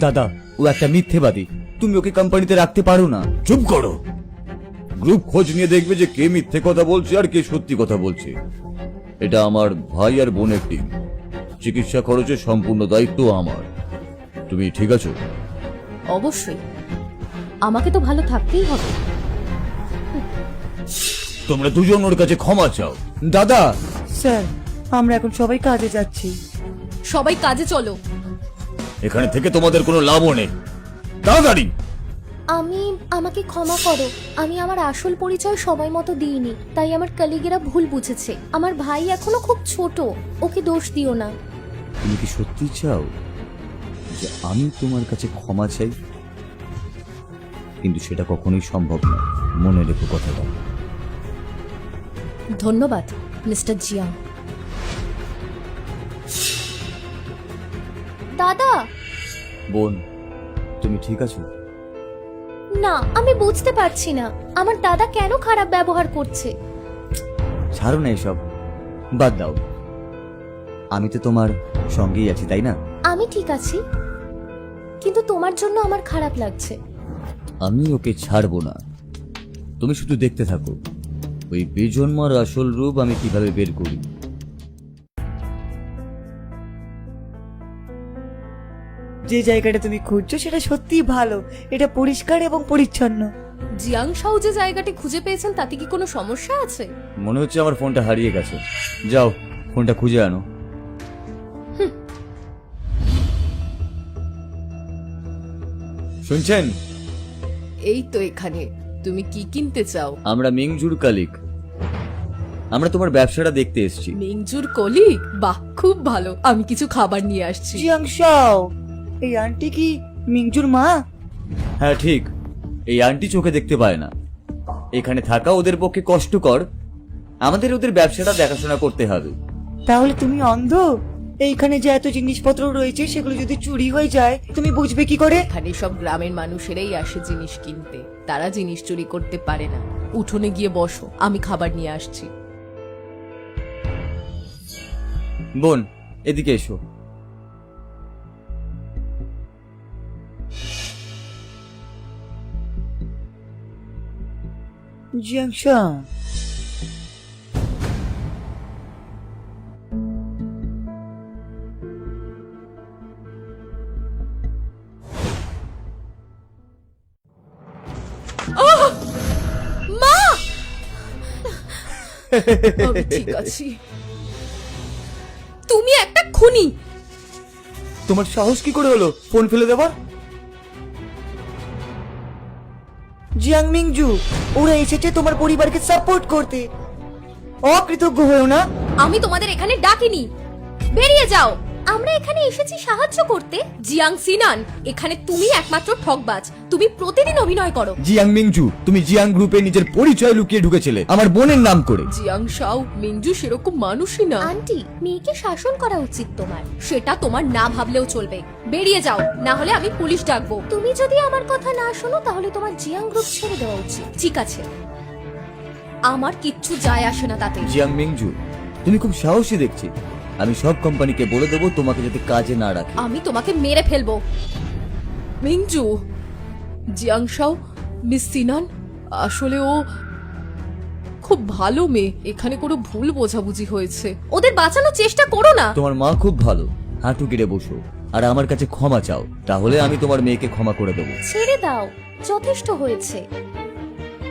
দাদা ও একটা মিথ্যেবাদী। তুমি ওকে কোম্পানিতে রাখতে পারো না। চুপ করো। গ্রুপ খোঁজ নিয়ে দেখবে যে কে মিথ্যে কথা বলছে আর কে সত্যি কথা বলছে। এটা আমার ভাই আর বোনের টিম চিকিৎসা খরচের সম্পূর্ণ দায়িত্ব আমার। তুমি ঠিক আছো? অবশ্যই। আমাকে তো ভালো থাকতেই হবে। তোমরা দুজন ওর কাছে ক্ষমা চাও। দাদা! স্যার আমরা এখন সবাই কাজে যাচ্ছি। সবাই কাজে চলো। এখানে থেকে তোমাদের কোনো লাভও নেই। তাড়াতাড়ি আমি আমাকে ক্ষমা করো। আমি আমার আসল পরিচয় সময় মতো দিইনি তাই আমার কলিগেরা ভুল বুঝেছে। আমার ভাই এখনও খুব ছোট ওকে দোষ দিও না। তুমি কি সত্যি চাও যে আমি তোমার কাছে ক্ষমা চাই? কিন্তু সেটা কখনোই সম্ভব না মনে রেখো কথাটা। ধন্যবাদ মিস্টার জিয়াং। দাদা! বোন তুমি ঠিক আছো? না আমি বুঝতে পারছি না। আমার দাদা কেন খারাপ ব্যবহার করছে? ছাড়ো না এসব বাদ দাও। আমি তো তোমার সঙ্গেই আছি তাই না? আমি ঠিক আছি কিন্তু তোমার জন্য আমার খারাপ লাগছে। আমি ওকে ছাড়বো না। তুমি শুধু দেখতে থাকো। ওই বেজন্মার আসল রূপ আমি কীভাবে বের করি? যে জায়গাটা তুমি খুঁজছো সেটা সত্যিই ভালো। এটা পরিষ্কার এবং পরিচ্ছন্ন। জিয়াং শাও যে জায়গাটি খুঁজে পেয়েছেন তাতে কি কোনো সমস্যা আছে? মনে হচ্ছে আমার ফোনটা হারিয়ে গেছে। যাও ফোনটা খুঁজে আনো। শুনছেন? এই তো এখানে। তুমি কি কিনতে চাও? আমরা মিংজুর কালিক। আমরা তোমার ব্যবসাটা দেখতে এসেছি। মিংজুর কলিগ বাহ খুব ভালো। আমি কিছু খাবার নিয়ে আসছি। জিয়াং শাও এই আন্টি কি মিংজুর মা? হ্যাঁ ঠিক। এই আন্টি চোখে দেখতে পায় না। এখানে থাকা ওদের পক্ষে কষ্টকর। আমাদের ওদের ব্যবসাটা দেখাশোনা করতে হবে। তাহলে তুমি অন্ধ? এইখানে যে এত জিনিসপত্র রয়েছে সেগুলো যদি চুরি হয়ে যায় তুমি বুঝবে কি করে? এখানে সব গ্রামের মানুষেরাই আসে জিনিস কিনতে। তারা জিনিস চুরি করতে পারে না। উঠোনে গিয়ে বসো আমি খাবার নিয়ে আসছি। বোন এদিকে এসো। মা! আমি ঠিক আছি। তুমি একটা খুনি। তোমার সাহস কি করে হলো? ফোন ফেলে দেবার জিয়াং মিংজু ওরা এসেছে তোমার পরিবারকে সাপোর্ট করতে। অকৃতজ্ঞ হয়েও না? আমি তোমাদের এখানে ডাকিনি। বেরিয়ে যাও। আমরা এখানে এসেছি সাহায্য করতে। জিয়াং সিনান এখানে তুমি একমাত্র ঠকবাজ। তুমি প্রতিদিন অভিনয় করো। জিয়াং মিংজু তুমি জিয়াং গ্রুপে নিজের পরিচয় লুকিয়ে ঢুকেছিলে। আমার বোনের নাম করে। জিয়াং শাও মিঞ্জু সেরকম মানুষই না। আন্টি মেয়েকে শাসন করা উচিত তোমার। সেটা তোমার না ভাবলেও চলবে। বেরিয়ে যাও না হলে আমি পুলিশ ডাকবো। তুমি যদি আমার কথা না শোনো তাহলে তোমার জিয়াং গ্রুপ ছেড়ে দেওয়া উচিত। ঠিক আছে। আমার কিচ্ছু যায় আসে না তাতে। জিয়াং মিংজু তুমি খুব সাহসী দেখছি। আমি সব কোম্পানিকে বলে দেবো তোমাকে যদি কাজে না রাখে। আমি তোমাকে মেরে ফেলব। মিঞ্জু জিয়াং শাও মিস সিনান আসলে ও খুব ভালো মেয়ে। এখানে কোনো ভুল বোঝাবুঝি হয়েছে। ওদের বাঁচানোর চেষ্টা করো না। তোমার মা খুব ভালো। হাঁটু কেড়ে বসো। আর আমার কাছে ক্ষমা চাও। তাহলে আমি তোমার মেয়েকে ক্ষমা করে দেবো। ছেড়ে দাও। যথেষ্ট হয়েছে।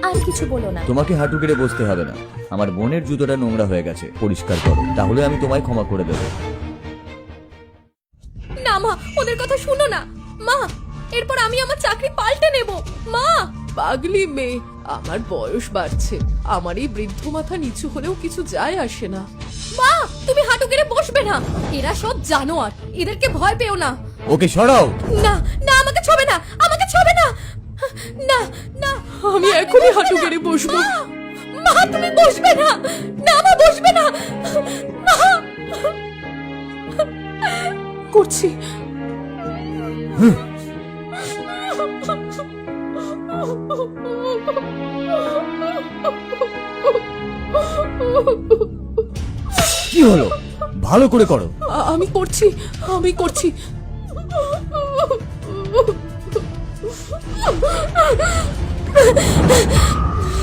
আর কিছু বলো না। তোমাকে হাঁটু কেড়ে বসতে হবে না। আমার বোনের জুতোটা নোংরা হয়ে গেছে পরিষ্কার করো। তাহলে আমি তোমায় ক্ষমা করে দেবো। না মা ওদের কথা শুনো না। মা এরপর আমি আমার চাকরি পাল্টে নেব। মা! পাগলি মেয়ে আমার বয়স বাড়ছে। আমার এই বৃদ্ধ মাথা নিচু হলেও কিছু যায় আসে না। মা তুমি হাঁটু গেড়ে বসবে না। এরা সব জানোয়ার এদেরকে ভয় পেও না। ওকে সরাও। না না আমাকে ছবে না আমাকে ছবে না না। না আমি এখনই হাঁটু গেড়ে বসবো। মা তুমি বসবে না। না মা বসবে না। মা। করছি। কি হলো? ভালো করে করো। আ- আমি করছি আমি করছি।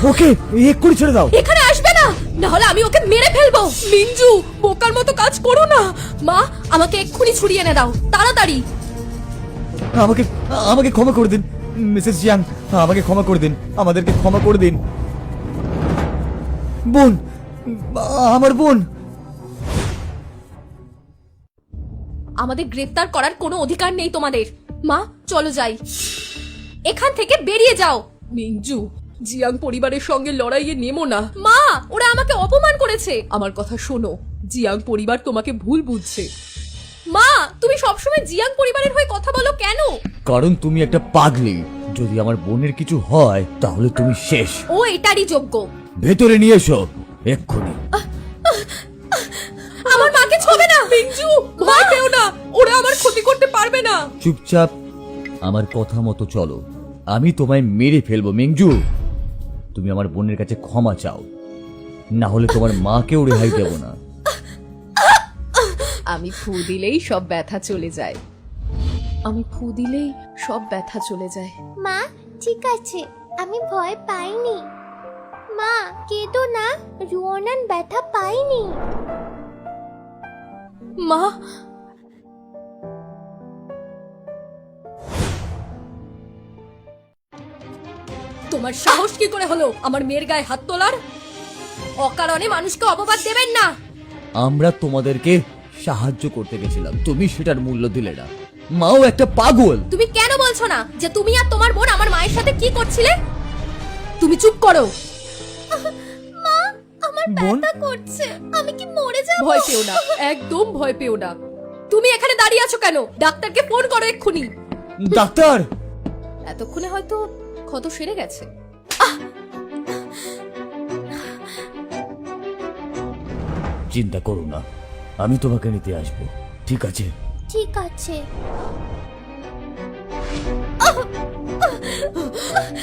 ওকে এক্ষুনি ছেড়ে দাও। এখানে আসবে না। না হলে আমি ওকে মেরে ফেলব। মিঞ্জু বোকার মতো কাজ করো না। মা আমাকে এক্ষুনি ছুড়িয়ে এনে দাও। তাড়াতাড়ি। আমাকে আমাকে ক্ষমা করে দিন মিসেস জিয়াং। আমাকে ক্ষমা করে দিন আমাদেরকে ক্ষমা করে দিন। বোন আমার বোন। আমাদের গ্রেফতার করার কোনো অধিকার নেই তোমাদের। মা চলো যাই। এখান থেকে বেরিয়ে যাও। মিঞ্জু জিয়াং পরিবারের সঙ্গে লড়াইয়ে নেমো না। মা ওরা আমাকে অপমান করেছে। আমার কথা শোনো জিয়াং পরিবার তোমাকে ভুল বুঝছে। মা তুমি সবসময় জিয়াং পরিবারের হয়ে কথা বলো কেন? কারণ তুমি একটা পাগলি। যদি আমার বোনের কিছু হয় তাহলে তুমি শেষ। ও এটারই যোগ্য। ভেতরে নিয়ে এসো এক্ষুনি। আমার মাকে ছবে না। মিঞ্জু ভয় পেও না। ওরা আমার ক্ষতি করতে পারবে না। চুপচাপ আমার কথা মতো চলো। আমি তোমায় মেরে ফেলব মিংজু। তুমি আমার বোনের কাছে ক্ষমা চাও। না হলে তোমার মাকেও রেহাই দেব না। আমি ফু দিলেই সব ব্যথা চলে যায়। আমি ফু দিলেই সব ব্যথা চলে যায়। মা ঠিক আছে। আমি ভয় পাইনি। মা কেঁদো না। রুয়নান ব্যথা পাইনি। মা তোমার সাহস কি করে হলো? আমার মেয়ের গায়ে হাত তোলার? অকারণে মানুষকে অপবাদ দেবেন না। আমরা তোমাদেরকে সাহায্য করতে গেছিলাম। তুমি সেটার মূল্য দিলে না। মাও একটা পাগল। তুমি কেন বলছো না যে তুমি আর তোমার বোন আমার মায়ের সাথে কি করছিলে? তুমি চুপ করো। মা আমার বোন? ব্যথা করছে। আমি কি মরে যাব? ভয় পেও না একদম ভয় পেও না। তুমি এখানে দাঁড়িয়ে আছো কেন? ডাক্তারকে ফোন করো এক্ষুনি। ডাক্তার! এতক্ষণে হয়তো ক্ষত সেরে গেছে। চিন্তা করো না আমি তোমাকে নিতে আসব ঠিক আছে? ঠিক আছে।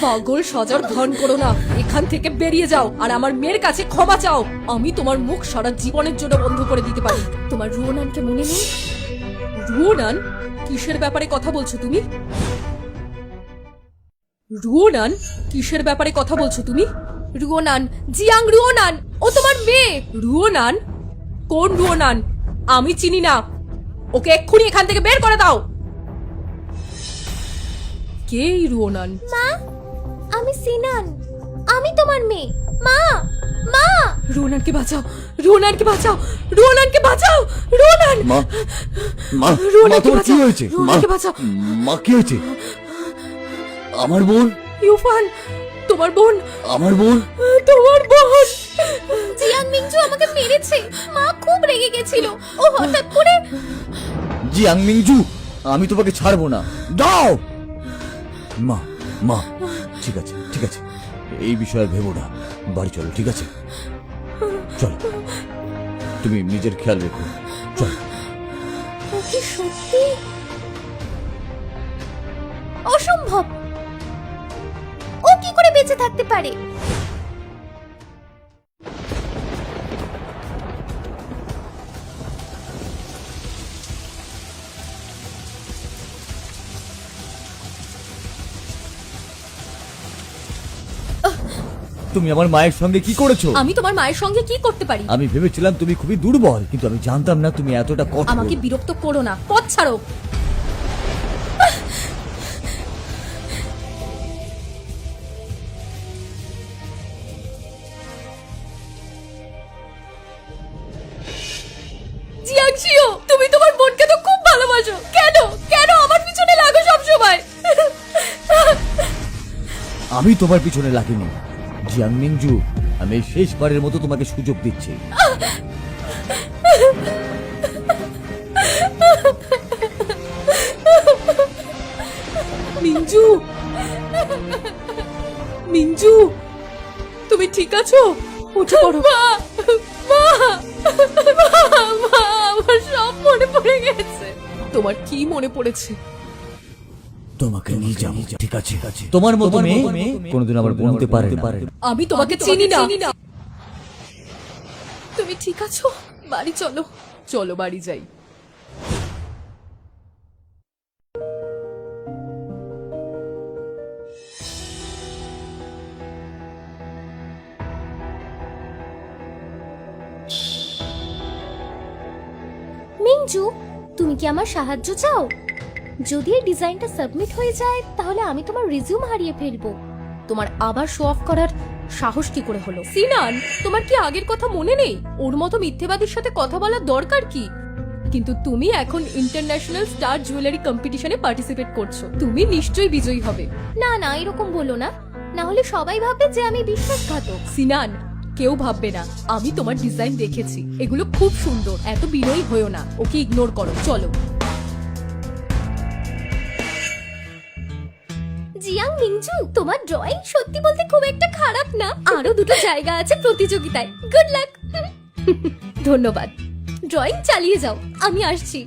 পাগল সজার ধন করো না এখান থেকে বেরিয়ে যাও আর আমার মেয়ের কাছে ক্ষমা চাও। আমি তোমার মুখ সারা জীবনের জন্য বন্ধ করে দিতে পারি। তোমার রুয়নানকে মনে নেই? রুয়নান কিসের ব্যাপারে কথা বলছো তুমি রুয়নান কিসের ব্যাপারে কথা বলছো তুমি? রুয়নান জিয়াং রুয়নান ও তোমার মেয়ে। রুয়নান কোন রুয়নান আমি চিনি না। ওকে এক্ষুনি এখান থেকে বের করে দাও। কে এই রুয়নান মা আমি সিনান। আমি তোমার মেয়ে। মা মা! রোনানকে বাঁচাও। রোনানকে বাঁচাও। রোনানকে বাঁচাও। রোনান মা মা রোনানকে মা তোমার কি বাঁচাও। হয়েছে? মা বাঁচাও। মা কি হয়েছে? আমার বোন? ইউফান তোমার বোন। আমার বোন? তোমার বোন। জিয়াং মিংজু আমাকে মেরেছে। মা খুব রেগে গেছিল। ও হঠাৎ করে জি আংমিংজু আমি তোমাকে ছাড়বো না। দাও! মা মা ঠিক আছে ঠিক আছে। এই বিষয়ে ভেবো না। বাড়ি চলো ঠিক আছে? চলো। তুমি নিজের খেয়াল রেখো। চলো। পারে। তুমি আমার মায়ের সঙ্গে কি করেছ? আমি তোমার মায়ের সঙ্গে কি করতে পারি? আমি ভেবেছিলাম তুমি খুবই দুর্বল কিন্তু আমি জানতাম না তুমি এতটা কঠোর। আমাকে বিরক্ত করো না পথ ছাড়ো। জিয়াংশিও তুমি তোমার বোনকে তো খুব ভালোবাসো। কেন? কেন আমার পিছনে লাগো সব সময় আমি তোমার পিছনে লাগিনি। জিয়াং মিংজু আমি শেষবারের মতো তোমাকে সুযোগ দিচ্ছি। মিঞ্জু মিঞ্জু তুমি ঠিক আছো? উঠে পড়ো। মা! মা! মা! আমার সব মনে পড়ে গেছে। তোমার কি মনে পড়েছে? তোমাকে নিয়ে যাব। ঠিক আছে। তোমার মতো মেয়ে কোনোদিন আমার বোন হতে পারে না। আমি তোমাকে চিনি না। তুমি ঠিক আছো? বাড়ি চলো। চলো বাড়ি যাই। মিংজু তুমি কি আমার সাহায্য চাও? যদি এই ডিজাইনটা সাবমিট হয়ে যায় তাহলে আমি তোমার রিজিউম হারিয়ে ফেলব। তোমার আবার শো অফ করার সাহস কি করে হলো? সিনান তোমার কি আগের কথা মনে নেই? ওর মতো মিথ্যেবাদীর সাথে কথা বলার দরকার কি? কিন্তু তুমি এখন ইন্টারন্যাশনাল স্টার জুয়েলারি কম্পিটিশনে পার্টিসিপেট করছ। তুমি নিশ্চয়ই বিজয়ী হবে। না না এরকম বলো না। না হলে সবাই ভাববে যে আমি বিশ্বাসঘাতক। সিনান কেউ ভাববে না, আমি তোমার ডিজাইন দেখেছি। এগুলো খুব সুন্দর, এত বিনয়ী হয়েও না, ওকে ইগনোর করো, চলো। জিয়াং মিংজু, তোমার ড্রয়িং সত্যি বলতে খুব একটা খারাপ না? আরও দুটো জায়গা আছে প্রতিযোগিতায়। গুড লাক ধন্যবাদ। ড্রয়িং চালিয়ে যাও, আমি আসছি।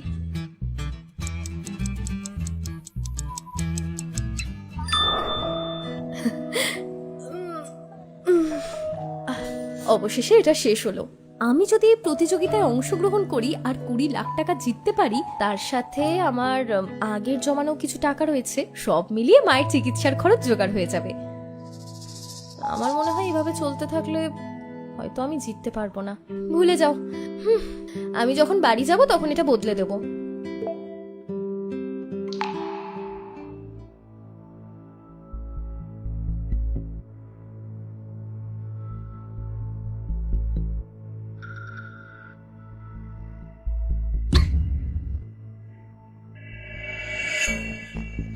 অবশেষে এটা শেষ হলো। আমি যদি এই প্রতিযোগিতায় অংশগ্রহণ করি আর কুড়ি লাখ টাকা জিততে পারি তার সাথে আমার আগের জমানো কিছু টাকা রয়েছে সব মিলিয়ে মায়ের চিকিৎসার খরচ জোগাড় হয়ে যাবে। আমার মনে হয় এভাবে চলতে থাকলে হয়তো আমি জিততে পারব না। ভুলে যাও। হুম, আমি যখন বাড়ি যাব তখন এটা বদলে দেবো।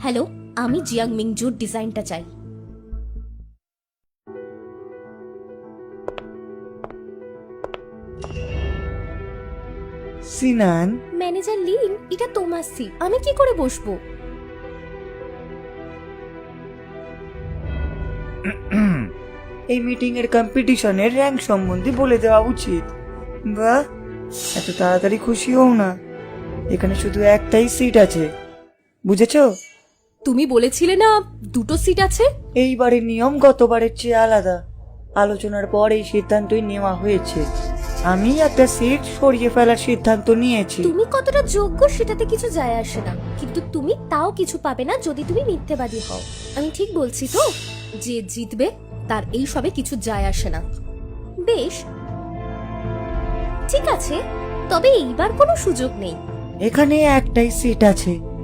হ্যালো আমি জিয়াং মিংজুর ডিজাইনটা চাই। সিনান? ম্যানেজার লিন এটা তোমার সিট আমি কি করে বসবো? এই মিটিং এর কম্পিটিশনের র্যাঙ্ক সম্বন্ধে বলে দেওয়া উচিত। বাহ এত তাড়াতাড়ি খুশি হও না। এখানে শুধু একটাই সিট আছে। বুঝেছ? তুমি বলেছিলে না দুটো সিট আছে? এইবারের নিয়ম গতবারের চেয়ে আলাদা। আলোচনার পর এই সিদ্ধান্তই নেওয়া হয়েছে। আমি একটা সিট সরিয়ে ফেলার সিদ্ধান্ত নিয়েছি। তুমি কতটা যোগ্য সেটাতে কিছু যায় আসে না। কিন্তু তুমি তাও কিছু পাবে না যদি তুমি মিথ্যেবাদী হও। আমি ঠিক বলছি তো? যে জিতবে তার এই সবে কিছু যায় আসে না। বেশ। ঠিক আছে। তবে এইবার কোনো সুযোগ নেই। এখানে একটাই সিট আছে।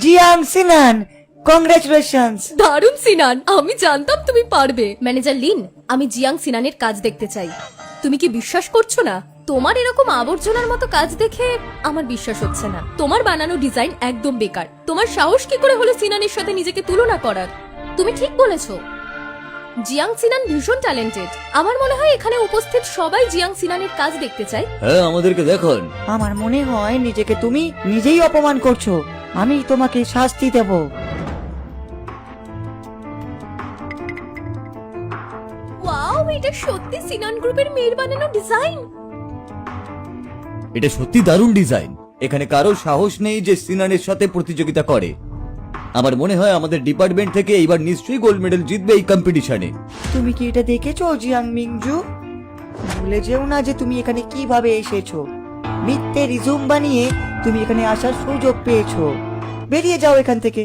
জিয়াং সিনান কংগ্রেচুলেশনস দারুণ সিনান আমি জানতাম তুমি পারবে। ম্যানেজার লিন আমি জিয়াং সিনানের কাজ দেখতে চাই। তুমি কি বিশ্বাস করছ না? তোমার এরকম আবর্জনার মতো কাজ দেখে আমার বিশ্বাস হচ্ছে না। তোমার বানানো ডিজাইন একদম বেকার। তোমার সাহস কি করে হলো সিনানের সাথে নিজেকে তুলনা করার? তুমি ঠিক বলেছ। জিয়াং সিনান ভীষণ ট্যালেন্টেড আমার মনে হয় এখানে উপস্থিত সবাই জিয়াং সিনানের কাজ দেখতে চায়। হ্যাঁ আমাদেরকে দেখান। আমার মনে হয় নিজেকে তুমি নিজেই অপমান করছ। আমি তোমাকে শাস্তি দেব। ওয়াও এটা সত্যি সিনান গ্রুপের মেয়ের বানানো ডিজাইন। এটা সত্যি দারুণ ডিজাইন। এখানে কারও সাহস নেই যে সিনানের সাথে প্রতিযোগিতা করে। আমার মনে হয় আমাদের ডিপার্টমেন্ট থেকে এইবার নিশ্চয়ই গোল্ড মেডেল জিতবে এই কম্পিটিশনে। তুমি কি এটা দেখেছ জিয়াং মিংজু ভুলে যেও না যে তুমি এখানে কীভাবে এসেছ। মিথ্যে রিজুম বানিয়ে তুমি এখানে আসার সুযোগ পেয়েছ। বেরিয়ে যাও এখান থেকে।